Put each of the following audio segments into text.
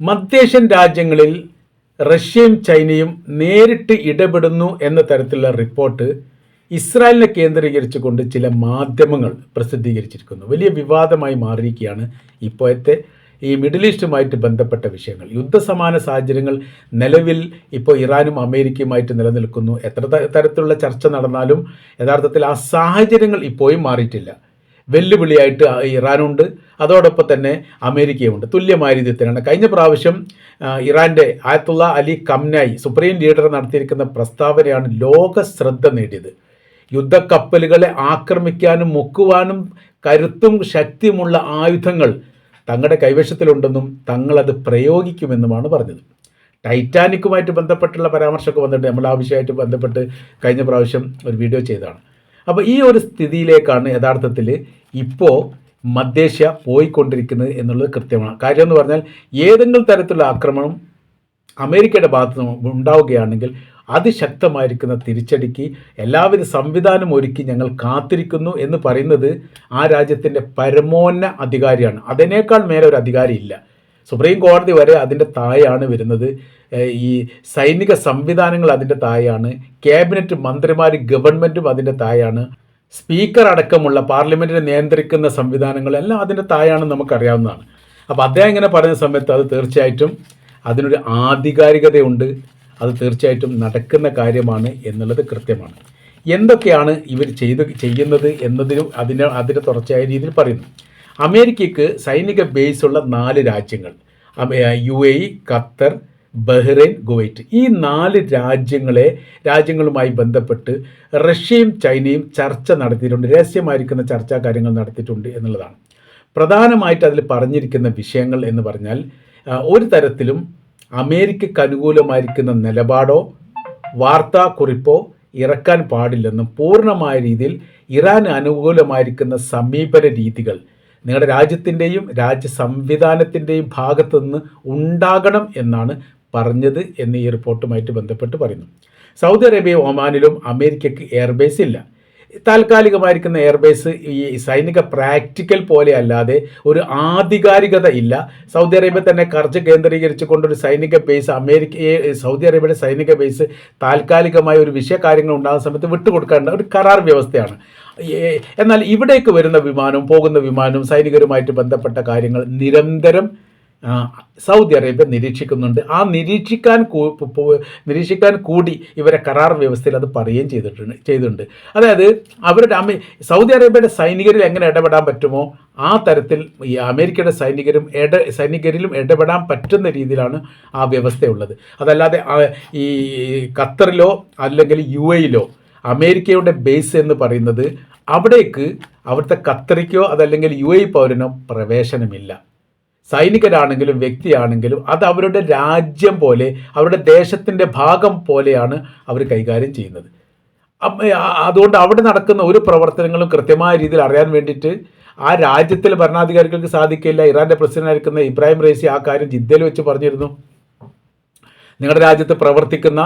മധ്യേഷ്യൻ രാജ്യങ്ങളിൽ റഷ്യയും ചൈനയും നേരിട്ട് ഇടപെടുന്നു എന്ന തരത്തിലുള്ള റിപ്പോർട്ട് ഇസ്രായേലിനെ കേന്ദ്രീകരിച്ചുകൊണ്ട് ചില മാധ്യമങ്ങൾ പ്രസിദ്ധീകരിച്ചിരിക്കുന്നു. വലിയ വിവാദമായി മാറിയിരിക്കുകയാണ് ഇപ്പോഴത്തെ ഈ മിഡിൽ ഈസ്റ്റുമായിട്ട് ബന്ധപ്പെട്ട വിഷയങ്ങൾ. യുദ്ധസമാന സാഹചര്യങ്ങൾ നിലവിൽ ഇപ്പോൾ ഇറാനും അമേരിക്കയുമായിട്ട് നിലനിൽക്കുന്നു. എത്ര തരത്തിലുള്ള ചർച്ച നടന്നാലും യഥാർത്ഥത്തിൽ ആ സാഹചര്യങ്ങൾ ഇപ്പോഴും മാറിയിട്ടില്ല. വെല്ലുവിളിയായിട്ട് ഇറാനുണ്ട്. അതോടൊപ്പം തന്നെ അമേരിക്കയുമുണ്ട്. തുല്യമായ രീതിയിൽ തന്നെയാണ്. കഴിഞ്ഞ പ്രാവശ്യം ഇറാന്റെ Ayatollah Ali Khamenei supreme leader നടത്തിയിരിക്കുന്ന പ്രസ്താവനയാണ് ലോക ശ്രദ്ധ നേടിയത്. യുദ്ധക്കപ്പലുകളെ ആക്രമിക്കാനും മുക്കുവാനും കരുത്തും ശക്തിയുമുള്ള ആയുധങ്ങൾ തങ്ങളുടെ കൈവശത്തിലുണ്ടെന്നും തങ്ങളത് പ്രയോഗിക്കുമെന്നുമാണ് പറഞ്ഞത്. ടൈറ്റാനിക്കുമായിട്ട് ബന്ധപ്പെട്ടുള്ള പരാമർശമൊക്കെ വന്നിട്ട് നമ്മൾ ആ വിഷയമായിട്ട് ബന്ധപ്പെട്ട് കഴിഞ്ഞ പ്രാവശ്യം ഒരു വീഡിയോ ചെയ്തതാണ്. അപ്പോൾ ഈ ഒരു സ്ഥിതിയിലേക്കാണ് യഥാർത്ഥത്തിൽ ഇപ്പോൾ മധ്യേഷ്യ പോയിക്കൊണ്ടിരിക്കുന്നത് എന്നുള്ളത് കൃത്യമാണ്. കാര്യം എന്ന് പറഞ്ഞാൽ ഏതെങ്കിലും തരത്തിലുള്ള ആക്രമണം അമേരിക്കയുടെ ഭാഗത്ത് ഉണ്ടാവുകയാണെങ്കിൽ അതിശക്തമായിരിക്കുന്ന തിരിച്ചടിക്ക് എല്ലാവിധ സംവിധാനം ഒരുക്കി ഞങ്ങൾ കാത്തിരിക്കുന്നു എന്ന് പറയുന്നത് ആ രാജ്യത്തിന്റെ പരമോന്ന അധികാരിയാണ്. അതിനേക്കാൾ മേലെ ഒരു അധികാരി ഇല്ല സുപ്രീം കോടതി വരെ അതിന്റെ താഴെയാണ് വരുന്നത്. ഈ സൈനിക സംവിധാനങ്ങൾ അതിന്റെ താഴെയാണ്. ക്യാബിനറ്റ് മന്ത്രിമാർ ഗവൺമെന്റും അതിന്റെ താഴെയാണ്. സ്പീക്കർ അടക്കമുള്ള പാർലമെന്റിനെ നിയന്ത്രിക്കുന്ന സംവിധാനങ്ങളെല്ലാം അതിന്റെ താഴെയാണ് നമുക്കറിയാവുന്നതാണ്. അപ്പോൾ അദ്ദേഹം ഇങ്ങനെ പറയുന്ന സമയത്ത് അത് തീർച്ചയായിട്ടും അതിനൊരു ആധികാരികതയുണ്ട്. അത് തീർച്ചയായിട്ടും നടക്കുന്ന കാര്യമാണ് എന്നുള്ളത് കൃത്യമാണ്. എന്തൊക്കെയാണ് ഇവർ ചെയ്ത് ചെയ്യുന്നത് എന്നതിനും അതിന് അതിന്റെ തുടർച്ചയായ രീതിയിൽ പറയുന്നു. അമേരിക്കയ്ക്ക് സൈനിക ബേസ് ഉള്ള നാല് രാജ്യങ്ങൾ. U A E Qatar Bahrain Kuwait ഈ നാല് രാജ്യങ്ങളെ രാജ്യങ്ങളുമായി ബന്ധപ്പെട്ട് റഷ്യയും ചൈനയും ചർച്ച നടത്തിയിട്ടുണ്ട്. രഹസ്യമായിരിക്കുന്ന ചർച്ചാ കാര്യങ്ങൾ നടത്തിയിട്ടുണ്ട് എന്നുള്ളതാണ്. പ്രധാനമായിട്ട് അതിൽ പറഞ്ഞിരിക്കുന്ന വിഷയങ്ങൾ എന്ന് പറഞ്ഞാൽ ഒരു തരത്തിലും അമേരിക്കയ്ക്ക് അനുകൂലമായിരിക്കുന്ന നിലപാടോ വാർത്താക്കുറിപ്പോ ഇറക്കാൻ പാടില്ലെന്നും പൂർണമായ രീതിയിൽ ഇറാൻ അനുകൂലമായിരിക്കുന്ന സമീപന രീതികൾ നിങ്ങളുടെ രാജ്യത്തിന്റെയും രാജ്യ സംവിധാനത്തിന്റെയും ഭാഗത്തു നിന്ന് ഉണ്ടാകണം എന്നാണ് പറഞ്ഞത് എന്ന് ഈ റിപ്പോർട്ടുമായിട്ട് ബന്ധപ്പെട്ട് പറയുന്നു. സൗദി അറേബ്യ ഒമാനിലും അമേരിക്കയ്ക്ക് എയർബേസ് ഇല്ല. താൽക്കാലികമായിരിക്കുന്ന എയർബേസ് ഈ സൈനിക പ്രാക്ടിക്കൽ പോലെ അല്ലാതെ ഒരു ആധികാരികത ഇല്ല. സൗദി അറേബ്യ തന്നെ കർജ് കേന്ദ്രീകരിച്ചു കൊണ്ടൊരു സൈനിക ബേസ് അമേരിക്കയെ സൗദി അറേബ്യയുടെ സൈനിക ബേസ് താൽക്കാലികമായ ഒരു വിഷയ കാര്യങ്ങൾ ഉണ്ടാകുന്ന സമയത്ത് വിട്ടുകൊടുക്കേണ്ട ഒരു കരാർ വ്യവസ്ഥയാണ്. എന്നാൽ ഇവിടേക്ക് വരുന്ന വിമാനവും പോകുന്ന വിമാനവും സൈനികരുമായിട്ട് ബന്ധപ്പെട്ട കാര്യങ്ങൾ നിരന്തരം സൗദി അറേബ്യ നിരീക്ഷിക്കുന്നുണ്ട്. ആ നിരീക്ഷിക്കാൻ നിരീക്ഷിക്കാൻ കൂടി ഇവരെ കരാർ വ്യവസ്ഥയിൽ അത് പറയുകയും ചെയ്തിട്ടുണ്ട് ചെയ്തിട്ടുണ്ട്. അതായത് അവരുടെ അമേ സൗദി അറേബ്യയുടെ സൈനികരിൽ എങ്ങനെ ഇടപെടാൻ പറ്റുമോ ആ തരത്തിൽ ഈ അമേരിക്കയുടെ സൈനികരും ഇട സൈനികരിലും ഇടപെടാൻ പറ്റുന്ന രീതിയിലാണ് ആ വ്യവസ്ഥയുള്ളത്. അതല്ലാതെ ഈ ഖത്തറിലോ അല്ലെങ്കിൽ യു എയിലോ അമേരിക്കയുടെ ബേസ് എന്ന് പറയുന്നത് അവിടേക്ക് അവിടുത്തെ ഖത്തറിക്കോ അതല്ലെങ്കിൽ യു എ പൗരനോ പ്രവേശനമില്ല. സൈനികരാണെങ്കിലും വ്യക്തിയാണെങ്കിലും അത് അവരുടെ രാജ്യം പോലെ അവരുടെ ദേശത്തിന്റെ ഭാഗം പോലെയാണ് അവർ കൈകാര്യം ചെയ്യുന്നത്. അതുകൊണ്ട് അവിടെ നടക്കുന്ന ഒരു പ്രവർത്തനങ്ങളും കൃത്യമായ രീതിയിൽ അറിയാൻ വേണ്ടിയിട്ട് ആ രാജ്യത്തിലെ ഭരണാധികാരികൾക്ക് സാധിക്കില്ല. ഇറാന്റെ പ്രസിഡന്റായിരിക്കുന്ന ഇബ്രാഹിം റൈസി ആ കാര്യം ജിദ്ദയിൽ വെച്ച് പറഞ്ഞിരുന്നു. നിങ്ങളുടെ രാജ്യത്ത് പ്രവർത്തിക്കുന്ന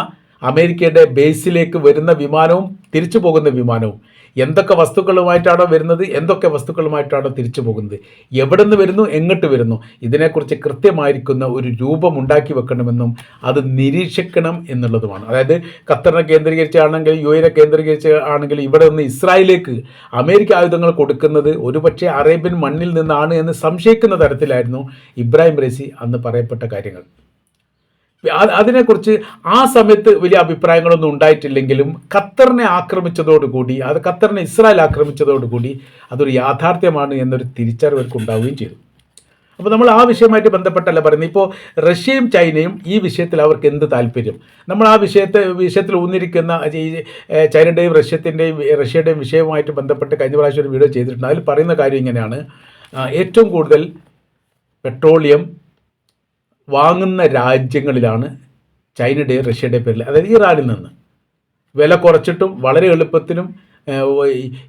അമേരിക്കയുടെ ബേസിലേക്ക് വരുന്ന വിമാനവും തിരിച്ചു പോകുന്ന വിമാനവും എന്തൊക്കെ വസ്തുക്കളുമായിട്ടാണോ വരുന്നത്? എന്തൊക്കെ വസ്തുക്കളുമായിട്ടാണോ തിരിച്ചു പോകുന്നത്? എവിടെ നിന്ന് വരുന്നു? എങ്ങോട്ട് വരുന്നു? ഇതിനെക്കുറിച്ച് കൃത്യമായിരിക്കുന്ന ഒരു രൂപം ഉണ്ടാക്കി വെക്കണമെന്നും അത് നിരീക്ഷിക്കണം എന്നുള്ളതുമാണ്. അതായത് ഖത്തറിനെ കേന്ദ്രീകരിച്ചാണെങ്കിൽ യു എനെ കേന്ദ്രീകരിച്ച് ആണെങ്കിൽ ഇവിടെ നിന്ന് ഇസ്രായേലിലേക്ക് അമേരിക്ക ആയുധങ്ങൾ കൊടുക്കുന്നത് ഒരുപക്ഷെ അറേബ്യൻ മണ്ണിൽ നിന്നാണ് എന്ന് സംശയിക്കുന്ന തരത്തിലായിരുന്നു ഇബ്രാഹിം റേസി അന്ന് പറയപ്പെട്ട കാര്യങ്ങൾ. അതിനെക്കുറിച്ച് ആ സമയത്ത് വലിയ അഭിപ്രായങ്ങളൊന്നും ഉണ്ടായിട്ടില്ലെങ്കിലും ഖത്തറിനെ ആക്രമിച്ചതോടുകൂടി അത് ഖത്തറിനെ ഇസ്രായേൽ ആക്രമിച്ചതോടുകൂടി അതൊരു യാഥാർത്ഥ്യമാണ് എന്നൊരു തിരിച്ചറിവ് അവർക്ക് ഉണ്ടാവുകയും ചെയ്തു. അപ്പോൾ നമ്മൾ ആ വിഷയമായിട്ട് ബന്ധപ്പെട്ടല്ല പറയുന്നത്. ഇപ്പോൾ റഷ്യയും ചൈനയും ഈ വിഷയത്തിൽ അവർക്ക് എന്ത് താല്പര്യം? നമ്മൾ ആ വിഷയത്തെ വിഷയത്തിൽ ഊന്നിരിക്കുന്ന ഈ ചൈനയുടെയും റഷ്യത്തിന്റെയും റഷ്യയുടെയും വിഷയവുമായിട്ട് ബന്ധപ്പെട്ട് കഴിഞ്ഞ പ്രാവശ്യം ഒരു വീഡിയോ ചെയ്തിട്ടുണ്ട്. അതിൽ പറയുന്ന കാര്യം ഇങ്ങനെയാണ്. ഏറ്റവും കൂടുതൽ പെട്രോളിയം വാങ്ങുന്ന രാജ്യങ്ങളിലാണ് ചൈനയുടെയും റഷ്യയുടെയും പേരിൽ അതായത് ഇറാനിൽ നിന്ന്. വില കുറച്ചിട്ടും വളരെ എളുപ്പത്തിലും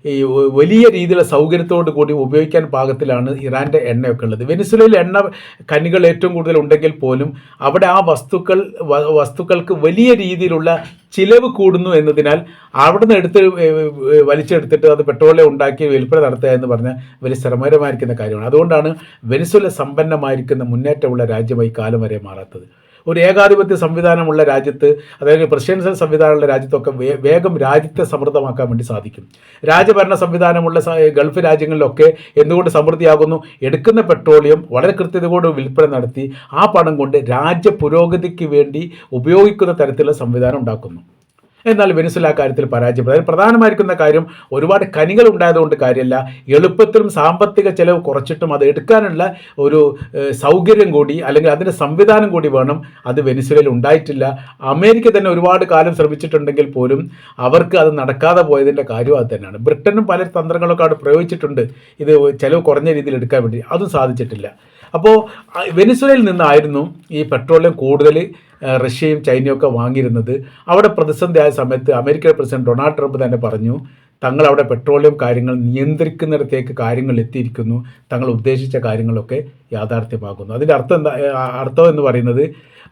ഈ- വലിയ രീതിയിലുള്ള സൗകര്യത്തോട് കൂടി ഉപയോഗിക്കാൻ പാകത്തിലാണ് ഇറാന്റെ എണ്ണയൊക്കെ ഉള്ളത്. വെനിസുലയിൽ എണ്ണ കനികൾ ഏറ്റവും കൂടുതൽ ഉണ്ടെങ്കിൽ പോലും അവിടെ ആ വസ്തുക്കൾ വസ്തുക്കൾക്ക് വലിയ രീതിയിലുള്ള ചിലവ് കൂടുന്നു എന്നതിനാൽ അവിടെ നിന്ന് എടുത്ത് വലിച്ചെടുത്തിട്ട് അത് പെട്രോളിയം ഉണ്ടാക്കി വിൽപ്പന നടത്തുക എന്ന് പറഞ്ഞാൽ വലിയ ശ്രമകരമായിരിക്കുന്ന കാര്യമാണ്. അതുകൊണ്ടാണ് വെനിസുല സമ്പന്നമായിരിക്കുന്ന മുന്നേറ്റമുള്ള രാജ്യമായി കാലം വരെ മാറാത്തത്. ഒരു ഏകാധിപത്യ സംവിധാനമുള്ള രാജ്യത്ത് അതായത് പ്രസിഡൻഷ്യൽ സംവിധാനമുള്ള രാജ്യത്തൊക്കെ വേഗം രാജ്യത്തെ സമൃദ്ധമാക്കാൻ വേണ്ടി സാധിക്കും. രാജഭരണ സംവിധാനമുള്ള ഗൾഫ് രാജ്യങ്ങളിലൊക്കെ എന്തുകൊണ്ട് സമൃദ്ധിയാകുന്നു? എടുക്കുന്ന പെട്രോളിയം വളരെ കൃത്യതയോടെ വിൽപ്പന നടത്തി ആ പണം കൊണ്ട് രാജ്യ പുരോഗതിക്ക് വേണ്ടി ഉപയോഗിക്കുന്ന തരത്തിലുള്ള സംവിധാനം ഉണ്ടാക്കുന്നു. എന്നാൽ വെനിസുല കാര്യത്തിൽ പരാജയപ്പെട്ടു അതിൽ പ്രധാനമായിരിക്കുന്ന കാര്യം ഒരുപാട് കനികൾ ഉണ്ടായതുകൊണ്ട് കാര്യമല്ല എളുപ്പത്തിലും സാമ്പത്തിക ചെലവ് കുറച്ചിട്ടും അത് എടുക്കാനുള്ള ഒരു സൗകര്യം കൂടി അല്ലെങ്കിൽ അതിന്റെ സംവിധാനം കൂടി വേണം. അത് വെനിസുലയിൽ ഉണ്ടായിട്ടില്ല. അമേരിക്ക തന്നെ ഒരുപാട് കാലം ശ്രമിച്ചിട്ടുണ്ടെങ്കിൽ പോലും അവർക്ക് അത് നടക്കാതെ പോയതിന്റെ കാര്യം അത് തന്നെയാണ്. ബ്രിട്ടനും പല തന്ത്രങ്ങളൊക്കെ അവിടെ പ്രയോഗിച്ചിട്ടുണ്ട്. ഇത് ചെലവ് കുറഞ്ഞ രീതിയിൽ എടുക്കാൻ വേണ്ടി. അതും സാധിച്ചിട്ടില്ല. അപ്പോൾ വെനിസ്വലയിൽ നിന്നായിരുന്നു ഈ പെട്രോളിയം കൂടുതൽ റഷ്യയും ചൈനയും ഒക്കെ വാങ്ങിയിരുന്നത്. അവിടെ പ്രതിസന്ധിയായ സമയത്ത് അമേരിക്കൻ പ്രസിഡന്റ് ഡൊണാൾഡ് ട്രംപ് തന്നെ പറഞ്ഞു തങ്ങൾ അവിടെ പെട്രോളിയം കാര്യങ്ങൾ നിയന്ത്രിക്കുന്നിടത്തേക്ക് കാര്യങ്ങൾ എത്തിയിരിക്കുന്നു. തങ്ങൾ ഉദ്ദേശിച്ച കാര്യങ്ങളൊക്കെ യാഥാർത്ഥ്യമാകുന്നു. അതിന്റെ അർത്ഥം എന്താ അർത്ഥം എന്ന് പറയുന്നത്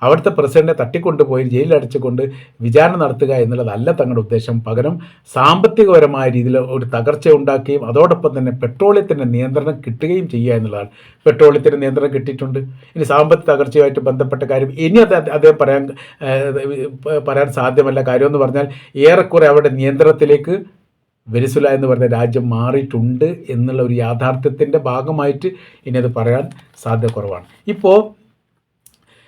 അവിടുത്തെ പ്രസിഡന്റിനെ തട്ടിക്കൊണ്ടുപോയി ജയിലിലടച്ചുകൊണ്ട് വിചാരണ നടത്തുക എന്നുള്ളതല്ല തങ്ങളുടെ ഉദ്ദേശം. പകരം സാമ്പത്തികപരമായ രീതിയിൽ ഒരു തകർച്ച ഉണ്ടാക്കുകയും അതോടൊപ്പം തന്നെ പെട്രോളിയത്തിന്റെ നിയന്ത്രണം കിട്ടുകയും ചെയ്യുക എന്നുള്ളതാണ്. പെട്രോളിയത്തിന്റെ നിയന്ത്രണം കിട്ടിയിട്ടുണ്ട്. ഇനി സാമ്പത്തിക തകർച്ചയുമായിട്ട് ബന്ധപ്പെട്ട കാര്യം ഇനി അത് അദ്ദേഹം പറയാൻ പറയാൻ സാധ്യമല്ല. കാര്യമെന്ന് പറഞ്ഞാൽ ഏറെക്കുറെ അവരുടെ നിയന്ത്രണത്തിലേക്ക് വെനിസുല എന്ന് പറഞ്ഞ രാജ്യം മാറിയിട്ടുണ്ട് എന്നുള്ള ഒരു യാഥാർത്ഥ്യത്തിന്റെ ഭാഗമായിട്ട് ഇനി അത് പറയാൻ സാധ്യത കുറവാണ്. ഇപ്പോൾ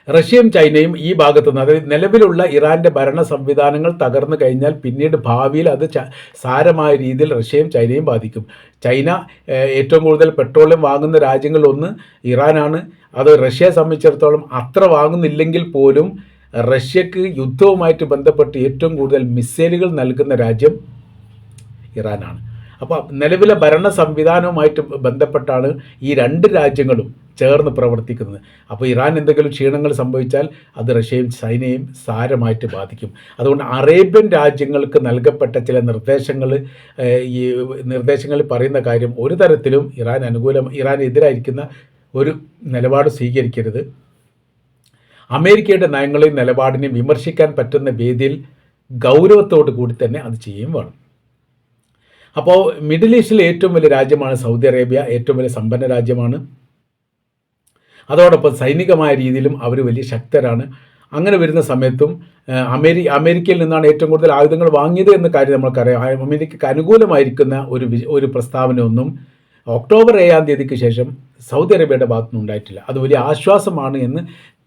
റഷ്യയും ചൈനയും ഈ ഭാഗത്തു നിന്ന് അതായത് നിലവിലുള്ള ഇറാന്റെ ഭരണ സംവിധാനങ്ങൾ തകർന്നു കഴിഞ്ഞാൽ പിന്നീട് ഭാവിയിൽ അത് സാരമായ രീതിയിൽ റഷ്യയും ചൈനയും ബാധിക്കും. ചൈന ഏറ്റവും കൂടുതൽ പെട്രോളിയം വാങ്ങുന്ന രാജ്യങ്ങളിലൊന്ന് ഇറാനാണ്. അത് റഷ്യയെ സംബന്ധിച്ചിടത്തോളം അത്ര വാങ്ങുന്നില്ലെങ്കിൽ പോലും റഷ്യക്ക് യുദ്ധവുമായിട്ട് ബന്ധപ്പെട്ട് ഏറ്റവും കൂടുതൽ മിസൈലുകൾ നൽകുന്ന രാജ്യം ഇറാനാണ്. അപ്പോൾ നിലവിലെ ഭരണ സംവിധാനവുമായിട്ട് ബന്ധപ്പെട്ടാണ് ഈ രണ്ട് രാജ്യങ്ങളും ചേർന്ന് പ്രവർത്തിക്കുന്നത്. അപ്പോൾ ഇറാൻ എന്തെങ്കിലും ക്ഷീണങ്ങൾ സംഭവിച്ചാൽ അത് റഷ്യയും ചൈനയും സാരമായിട്ട് ബാധിക്കും. അതുകൊണ്ട് അറേബ്യൻ രാജ്യങ്ങൾക്ക് നൽകപ്പെട്ട ചില നിർദ്ദേശങ്ങൾ ഈ നിർദ്ദേശങ്ങളിൽ പറയുന്ന കാര്യം ഒരു തരത്തിലും ഇറാൻ അനുകൂലം ഇറാനെതിരായിരിക്കുന്ന ഒരു നിലപാട് സ്വീകരിക്കരുത്. അമേരിക്കയുടെ നയങ്ങളെയും നിലപാടിനെയും വിമർശിക്കാൻ പറ്റുന്ന വേദിയിൽ ഗൗരവത്തോടു കൂടി തന്നെ അത് ചെയ്യുകയും വേണം അപ്പോൾ മിഡിൽ ഈസ്റ്റിലെ ഏറ്റവും വലിയ രാജ്യമാണ് സൗദി അറേബ്യ ഏറ്റവും വലിയ സമ്പന്ന രാജ്യമാണ്. അതോടൊപ്പം സൈനികമായ രീതിയിലും അവർ വലിയ ശക്തരാണ്. അങ്ങനെ വരുന്ന സമയത്തും അമേരി അമേരിക്കയിൽ നിന്നാണ് ഏറ്റവും കൂടുതൽ ആയുധങ്ങൾ വാങ്ങിയത് എന്ന കാര്യം നമ്മൾക്കറിയാം. അമേരിക്കയ്ക്ക് അനുകൂലമായിരിക്കുന്ന ഒരു ഒരു പ്രസ്താവനയൊന്നും ഒക്ടോബർ ഏഴാം തീയതിക്ക് ശേഷം സൗദി അറേബ്യയുടെ ഭാഗത്തുനിന്ന് ഉണ്ടായിട്ടില്ല അത് വലിയ ആശ്വാസമാണ് എന്ന്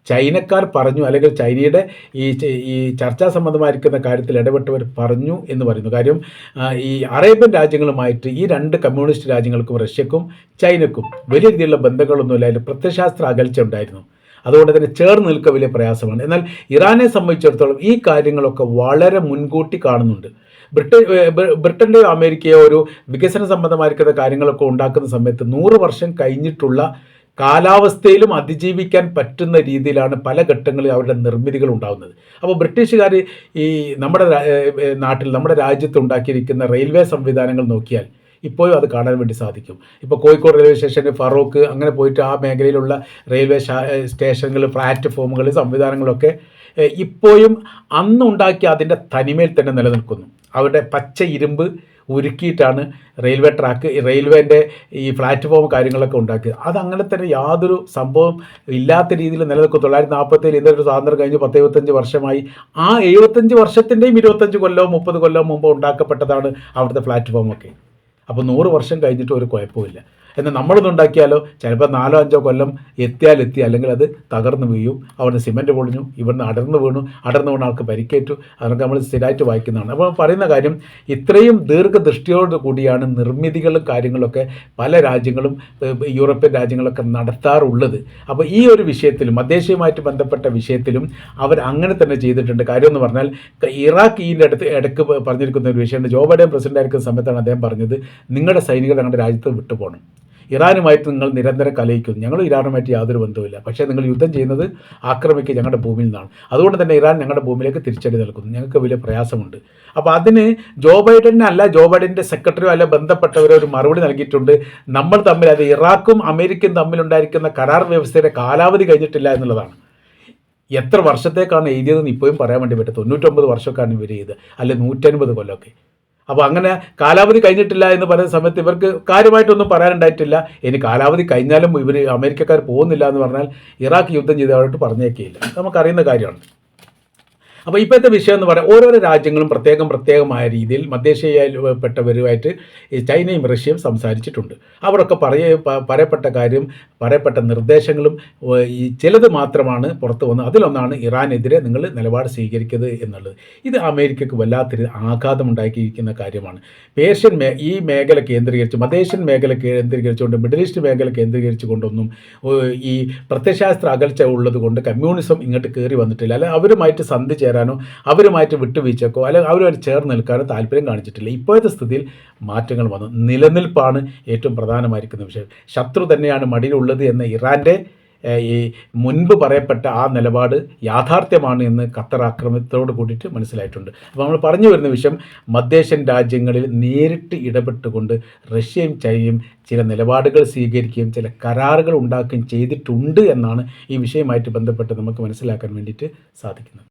ചൈനക്കാർ പറഞ്ഞു അല്ലെങ്കിൽ ചൈനയുടെ ഈ ഈ ചർച്ചാ സംബന്ധമായിരിക്കുന്ന കാര്യത്തിൽ ഇടപെട്ടവർ പറഞ്ഞു എന്ന് പറയുന്നു. കാര്യം ഈ അറേബ്യൻ രാജ്യങ്ങളുമായിട്ട് ഈ രണ്ട് കമ്മ്യൂണിസ്റ്റ് രാജ്യങ്ങൾക്കും റഷ്യക്കും ചൈനക്കും വലിയ രീതിയിലുള്ള ബന്ധങ്ങളൊന്നുമില്ല. അതിൽ പ്രത്യശാസ്ത്ര അകൽച്ച ഉണ്ടായിരുന്നു. അതുകൊണ്ട് തന്നെ ചേർന്ന് നിൽക്കുക വലിയ പ്രയാസമാണ്. എന്നാൽ ഇറാനെ സംബന്ധിച്ചിടത്തോളം ഈ കാര്യങ്ങളൊക്കെ വളരെ മുൻകൂട്ടി കാണുന്നുണ്ട്. ബ്രിട്ടൻ ബ്രിട്ടന്റെയോ അമേരിക്കയോ ഒരു വികസന സംബന്ധമായിരിക്കുന്ന കാര്യങ്ങളൊക്കെ ഉണ്ടാക്കുന്ന സമയത്ത് നൂറ് വർഷം കഴിഞ്ഞിട്ടുള്ള കാലാവസ്ഥയിലും അതിജീവിക്കാൻ പറ്റുന്ന രീതിയിലാണ് പല ഘട്ടങ്ങളിൽ അവരുടെ നിർമ്മിതികൾ ഉണ്ടാകുന്നത് അപ്പോൾ ബ്രിട്ടീഷുകാർ ഈ നമ്മുടെ നാട്ടിൽ നമ്മുടെ രാജ്യത്ത് ഉണ്ടാക്കിയിരിക്കുന്ന റെയിൽവേ സംവിധാനങ്ങൾ നോക്കിയാൽ ഇപ്പോഴും അത് കാണാൻ വേണ്ടി സാധിക്കും. ഇപ്പോൾ കോഴിക്കോട് റെയിൽവേ സ്റ്റേഷന് ഫറോക്ക് അങ്ങനെ പോയിട്ട് ആ മേഖലയിലുള്ള റെയിൽവേ സ്റ്റേഷനുകൾ പ്ലാറ്റ്ഫോമുകൾ സംവിധാനങ്ങളൊക്കെ ഇപ്പോഴും അന്നുണ്ടാക്കിയ അതിന്റെ തനിമയിൽ തന്നെ നിലനിൽക്കുന്നു. അവരുടെ പച്ച ഇരുമ്പ് ഉരുക്കിയിട്ടാണ് റെയിൽവേ ട്രാക്ക് റെയിൽവേന്റെ ഈ പ്ലാറ്റ്ഫോം കാര്യങ്ങളൊക്കെ ഉണ്ടാക്കിയത്. അത് അങ്ങനെ തന്നെ യാതൊരു സംഭവം ഇല്ലാത്ത രീതിയിൽ നിലനിൽക്കും. തൊള്ളായിരത്തി നാൽപ്പത്തേഴ് ഇന്ത്യയുടെ സ്വാതന്ത്ര്യം കഴിഞ്ഞ് പത്ത് എഴുപത്തഞ്ച് വർഷമായി. ആ എഴുപത്തഞ്ച് വർഷത്തിന്റെയും ഇരുപത്തഞ്ച് കൊല്ലവും മുപ്പത് കൊല്ലവും മുമ്പ് ഉണ്ടാക്കപ്പെട്ടതാണ് അവിടുത്തെ പ്ലാറ്റ്ഫോമൊക്കെ. അപ്പോൾ നൂറ് വർഷം കഴിഞ്ഞിട്ട് ഒരു കുഴപ്പമില്ല എന്നാൽ നമ്മളിതുണ്ടാക്കിയാലോ? ചിലപ്പോൾ നാലോ അഞ്ചോ കൊല്ലം എത്തിയാൽ എത്തി അല്ലെങ്കിൽ അത് തകർന്നു വീഴും. അവിടുന്ന് സിമന്റ് പൊളിഞ്ഞു. ഇവിടുന്ന് അടർന്നു വീണു. അടർന്നു വീണ ആൾക്ക് പരിക്കേറ്റു. അതൊക്കെ നമ്മൾ സ്ഥിരമായിട്ട് വായിക്കുന്നതാണ്. അപ്പോൾ പറയുന്ന കാര്യം ഇത്രയും ദീർഘദൃഷ്ടിയോട് കൂടിയാണ് നിർമ്മിതികളും കാര്യങ്ങളൊക്കെ പല രാജ്യങ്ങളും യൂറോപ്യൻ രാജ്യങ്ങളൊക്കെ നടത്താറുള്ളത്. അപ്പോൾ ഈ ഒരു വിഷയത്തിലും മധ്യേഷ്യയുമായിട്ട് ബന്ധപ്പെട്ട വിഷയത്തിലും അവർ അങ്ങനെ തന്നെ ചെയ്തിട്ടുണ്ട്. കാര്യം എന്ന് പറഞ്ഞാൽ ഇറാഖ് ഈന്റെ അടുത്ത് ഇടയ്ക്ക് പറഞ്ഞിരിക്കുന്ന ഒരു വിഷയമുണ്ട് ജോ ബൈഡൻ പ്രസിഡന്റ് ആയിരിക്കുന്ന സമയത്താണ് അദ്ദേഹം പറഞ്ഞത് നിങ്ങളുടെ സൈനികർ ഞങ്ങളുടെ രാജ്യത്ത് വിട്ടുപോകണം. ഇറാനുമായിട്ട് നിങ്ങൾ നിരന്തരം കലയിക്കുന്നു ഞങ്ങൾ ഇറാനുമായിട്ട് യാതൊരു ബന്ധവുമില്ല. പക്ഷേ നിങ്ങൾ യുദ്ധം ചെയ്യുന്നത് ആക്രമിക്കുക ഞങ്ങളുടെ ഭൂമിയിൽ നിന്നാണ്. അതുകൊണ്ട് തന്നെ ഇറാൻ ഞങ്ങളുടെ ഭൂമിയിലേക്ക് തിരിച്ചടി നൽകുന്നു. ഞങ്ങൾക്ക് വലിയ പ്രയാസമുണ്ട്. അപ്പോൾ അതിന് ജോ ബൈഡനെ അല്ല ജോ ബൈഡന്റെ സെക്രട്ടറിയോ അല്ല ബന്ധപ്പെട്ടവരോ ഒരു മറുപടി നൽകിയിട്ടുണ്ട്. നമ്മൾ തമ്മിൽ അത് ഇറാഖും അമേരിക്കയും തമ്മിലുണ്ടായിരിക്കുന്ന കരാർ വ്യവസ്ഥയുടെ കാലാവധി കഴിഞ്ഞിട്ടില്ല എന്നുള്ളതാണ്. എത്ര വർഷത്തേക്കാണ് എഴുതിയതെന്ന് ഇപ്പോഴും പറയാൻ വേണ്ടി പറ്റും തൊണ്ണൂറ്റൊമ്പത് വർഷമൊക്കെയാണ് ഇവർ ചെയ്ത് അല്ലെ നൂറ്റൻപത് കൊല്ലമൊക്കെ. അപ്പോൾ അങ്ങനെ കാലാവധി കഴിഞ്ഞിട്ടില്ല എന്ന് പറയുന്ന സമയത്ത് ഇവർക്ക് കാര്യമായിട്ടൊന്നും പറയാനുണ്ടായിട്ടില്ല. ഇനി കാലാവധി കഴിഞ്ഞാലും ഇവർ അമേരിക്കക്കാർ പോകുന്നില്ല എന്ന് പറഞ്ഞാൽ ഇറാഖ് യുദ്ധം ചെയ്തവരോട്ട് പറഞ്ഞേക്കില്ല നമുക്കറിയുന്ന കാര്യമാണ്. അപ്പോൾ ഇപ്പോഴത്തെ വിഷയം എന്ന് പറയാം ഓരോരോ രാജ്യങ്ങളും പ്രത്യേകം പ്രത്യേകമായ രീതിയിൽ മധ്യേഷ്യയിൽപ്പെട്ടവരുമായിട്ട് ഈ ചൈനയും റഷ്യയും സംസാരിച്ചിട്ടുണ്ട്. അവരൊക്കെ പറയ പറയപ്പെട്ട കാര്യം പറയപ്പെട്ട നിർദ്ദേശങ്ങളും ഈ ചിലത് മാത്രമാണ് പുറത്തു വന്നത്. അതിലൊന്നാണ് ഇറാനെതിരെ നിങ്ങൾ നിലപാട് സ്വീകരിക്കുന്നത് എന്നുള്ളത്. ഇത് അമേരിക്കക്ക് വല്ലാത്തൊരു ആഘാതമുണ്ടാക്കിയിരിക്കുന്ന കാര്യമാണ്. പേർഷ്യൻ മേ ഈ മേഖല കേന്ദ്രീകരിച്ച് മധ്യേഷ്യൻ മേഖല കേന്ദ്രീകരിച്ചുകൊണ്ട് മിഡിൽ ഈസ്റ്റ് മേഖല കേന്ദ്രീകരിച്ചുകൊണ്ടൊന്നും കൊണ്ടൊന്നും ഈ പ്രത്യശാസ്ത്ര അകൽച്ച ഉള്ളത് കൊണ്ട് കമ്മ്യൂണിസം ഇങ്ങോട്ട് കയറി വന്നിട്ടില്ല. അല്ല അവരുമായിട്ട് സന്ധി ചേരാനോ അവരുമായിട്ട് വിട്ടുവീഴ്ചക്കോ അല്ലെങ്കിൽ അവരുമായിട്ട് ചേർന്ന് നിൽക്കാനോ താല്പര്യം കാണിച്ചിട്ടില്ല. ഇപ്പോഴത്തെ സ്ഥിതിയിൽ മാറ്റങ്ങൾ വന്നു. നിലനിൽപ്പാണ് ഏറ്റവും പ്രധാനമായിരിക്കുന്ന വിഷയം. ശത്രു തന്നെയാണ് മടിയിലുള്ളത് എന്ന ഇറാന്റെ ഈ മുൻപ് പറയപ്പെട്ട ആ നിലപാട് യാഥാർത്ഥ്യമാണ് എന്ന് ഖത്തർ ആക്രമണത്തോട് കൂടിയിട്ട് മനസ്സിലായിട്ടുണ്ട്. അപ്പോൾ നമ്മൾ പറഞ്ഞു വരുന്ന വിഷയം മധ്യേഷ്യൻ രാജ്യങ്ങളിൽ നേരിട്ട് ഇടപെട്ടുകൊണ്ട് റഷ്യയും ചൈനയും ചില നിലപാടുകൾ സ്വീകരിക്കുകയും ചില കരാറുകൾ ഉണ്ടാക്കുകയും ചെയ്തിട്ടുണ്ട് എന്നാണ് ഈ വിഷയമായിട്ട് ബന്ധപ്പെട്ട് നമുക്ക് മനസ്സിലാക്കാൻ വേണ്ടിയിട്ട് സാധിക്കുന്നത്.